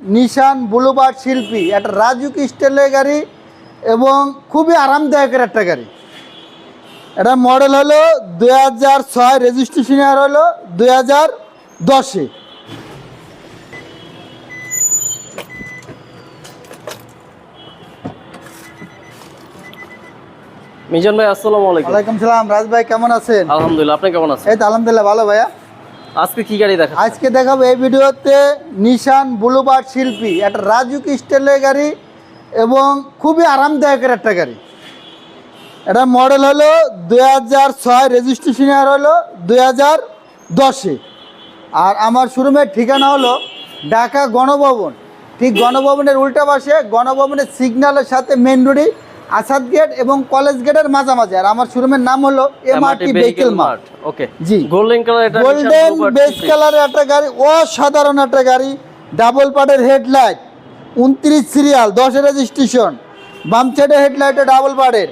নিশান বুলুবার্ড শিল্পী একটা রাজুক স্টাইলের গাড়ি এবং খুবই আরামদায়কের একটা গাড়ি। এটা মডেল হলো দুই হাজার ছয় রেজিস্ট্রেশন ইয়ার হলো দুই হাজার দশে। মিজান ভাই আসসালামু আলাইকুম। ওয়ালাইকুম সালাম রাজ ভাই কেমন আছেন? আলহামদুলিল্লাহ আপনি কেমন আছেন? এই তো আলহামদুলিল্লাহ ভালো ভাইয়া। আজকে কি গাড়ি দেখা আজকে দেখাবো এই ভিডিওতে নিশান বুলুবার্ড শিল্পী, একটা রাজুক স্টাইলের গাড়ি এবং খুবই আরামদায়কের একটা গাড়ি। এটা মডেল হলো দুই হাজার ছয় রেজিস্ট্রেশন ইয়ার হলো দুই হাজার দশে। আর আমার শোরুমের ঠিকানা হলো ঢাকা গণভবন। ঠিক গণভবনের উল্টা পাশে গণভবনের সিগন্যালের সাথে মেন রোডে আসাদ গেট এবং কলেজ গেটের মাঝামাঝি। আর আমার শোরুমের নাম হলো এমআরটি ভেহিকেল মার্ট ওকে। জি। গোল্ডেন কালার এটা গোল্ডেন বেস কালারের একটা গাড়ি অসাধারণ একটা গাড়ি ডাবল পার্টের হেডলাইট উনত্রিশ সিরিয়াল দশের রেজিস্ট্রেশন বাম সাইডে হেডলাইটে ডাবল পার্টের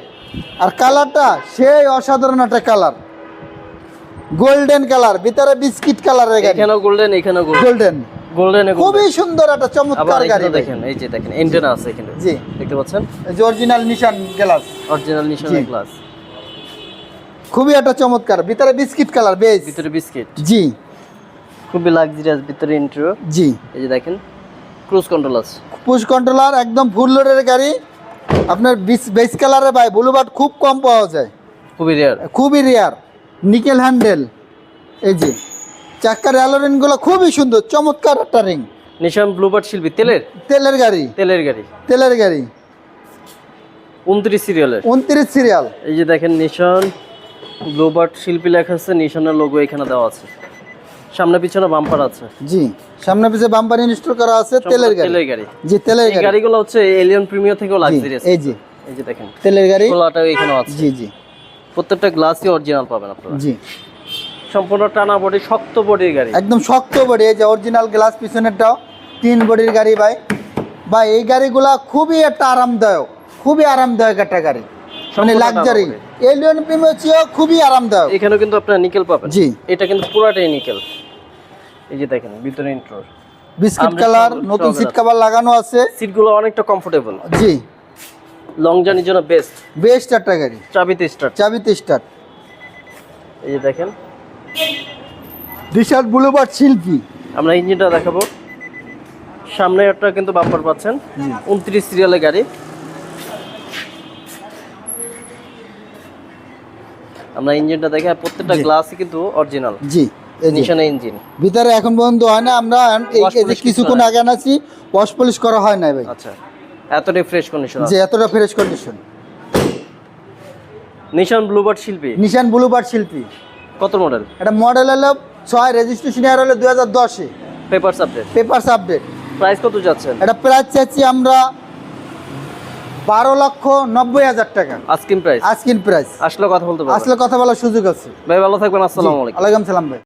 আর কালারটা সেই অসাধারণ একটা কালার গোল্ডেন কালার ভিতরে বিস্কিট কালারের গাড়ি। এখানেও গোল্ডেন এখানেও গোল্ডেন গোল্ডেন খুবই সুন্দর একটা চমৎকার গাড়ি। দেখেন এই যে দেখেন এন্টেনা আছে এখানে। জি। দেখতে পাচ্ছেন? যে original Nissan glass original Nissan glass খুবই একটা চমৎকার। ভিতরে বিস্কিট কালার বেশ। ভিতরে বিস্কিট। জি। খুবই লাক্সারিয়াস ভিতরে ইন্টেরিয়র জি। এই যে দেখেন ক্রুজ কন্ট্রোল আছে। পুশ কন্ট্রোলার একদম ফুল লোডের গাড়ি। আপনার বেস কালারে ভাই ব্লুবার্ড খুব কম পাওয়া যায়। খুবই রেয়ার খুবই রেয়ার নিকেল হ্যান্ডেল এই যে। চাক্কার অ্যালোরিনগুলো খুবই সুন্দর চমৎকার একটা রিং নিশান ব্লুবার্ড শিল্পী তেলের? তেলের গাড়ি। তেলের গাড়ি। তেলের গাড়ি। উনত্রিশ সিরিয়ালের উনত্রিশ সিরিয়াল এই যে দেখেন নিশান ব্লুবার্ড শিল্পী লেখা আছে নিশানের লোগো এখানে দেওয়া আছে। সামনে পিছনে বাম্পার আছে। জি সামনে পিছে বাম্পার ইনস্টল করা আছে তেলের গাড়ি। তেলের গাড়ি। জি তেলের গাড়ি। গাড়িগুলো হচ্ছে এলিয়ন প্রিমিয়ার থেকেও জি, লাক্সারিয়াস এই যে। এই যে দেখেন তেলের গাড়ি। খোলাটাও এখানেও আছে। জি জি। প্রত্যেকটা গ্লাসই অরিজিনাল পাবেন আপনারা। জি। সম্পূর্ণ টানা বডি শক্ত বডির গাড়ি। একদম শক্ত বডি এই যে অরিজিনাল গ্লাস পিছনেরটাও তিন বডির গাড়ি ভাই। বা এই গাড়িগুলা খুবই একটা আরামদায়ক খুবই আরামদায়ক একটা গাড়ি। মানে লাক্সারি এলিয়ন প্রিমিয়ার খুবই আরামদায়ক। এখানেও কিন্তু আপনারা নিকেল পাবেন। জি। এটা কিন্তু পুরাটাই নিকেল এই যে দেখেন ভিতরে ইন্ট্রোর বিস্কিট কালার নতুন সিট কভার লাগানো আছে। সিটগুলো অনেকটা কমফোর্টেবল জি। লং জার্নির জন্য বেস্ট বেস্ট একটা গাড়ি। চাবিতে স্টার্ট চাবিতে স্টার্ট এই যে দেখেন রিশার্ট বুলুবার্ড শিল্পী। আমরা ইঞ্জিনটা দেখাবো। সামনে একটা কিন্তু বাম্পার পাচ্ছেন। উনত্রিশ সিরিয়ালের গাড়ি। আমরা ইঞ্জিনটা দেখে প্রত্যেকটা। গ্লাসই কিন্তু অরিজিনাল জি নিশানা ইঞ্জিন। ভিতরে এখন পর্যন্ত হয় না আমরা কিছুক্ষণ আগে আনাছি ওয়াশ পলিশ করা হয় না ভাই। আচ্ছা এতটাই ফ্রেশ কন্ডিশন এতটা ফ্রেশ কন্ডিশন নিশান ব্লুবার্ড শিল্পী। নিশান বুলুবার্ড শিল্পী। কত মডেল এটা মডেল হলো ছয় রেজিস্ট্রেশন ইয়ার হলো দুই হাজার দশে। Papers update papers update price কত যাচ্ছে এটা প্রাইস চাচ্ছি আমরা বারো লক্ষ নব্বই হাজার টাকা। আস্কিং প্রাইস আজকিন প্রাইস আসলে কথা বলতে আসলে কথা বলার সুযোগ আছে। ভাই ভালো থাকবেন আসসালামু আলাইকুম। আলাইকুম সালাম ভাই।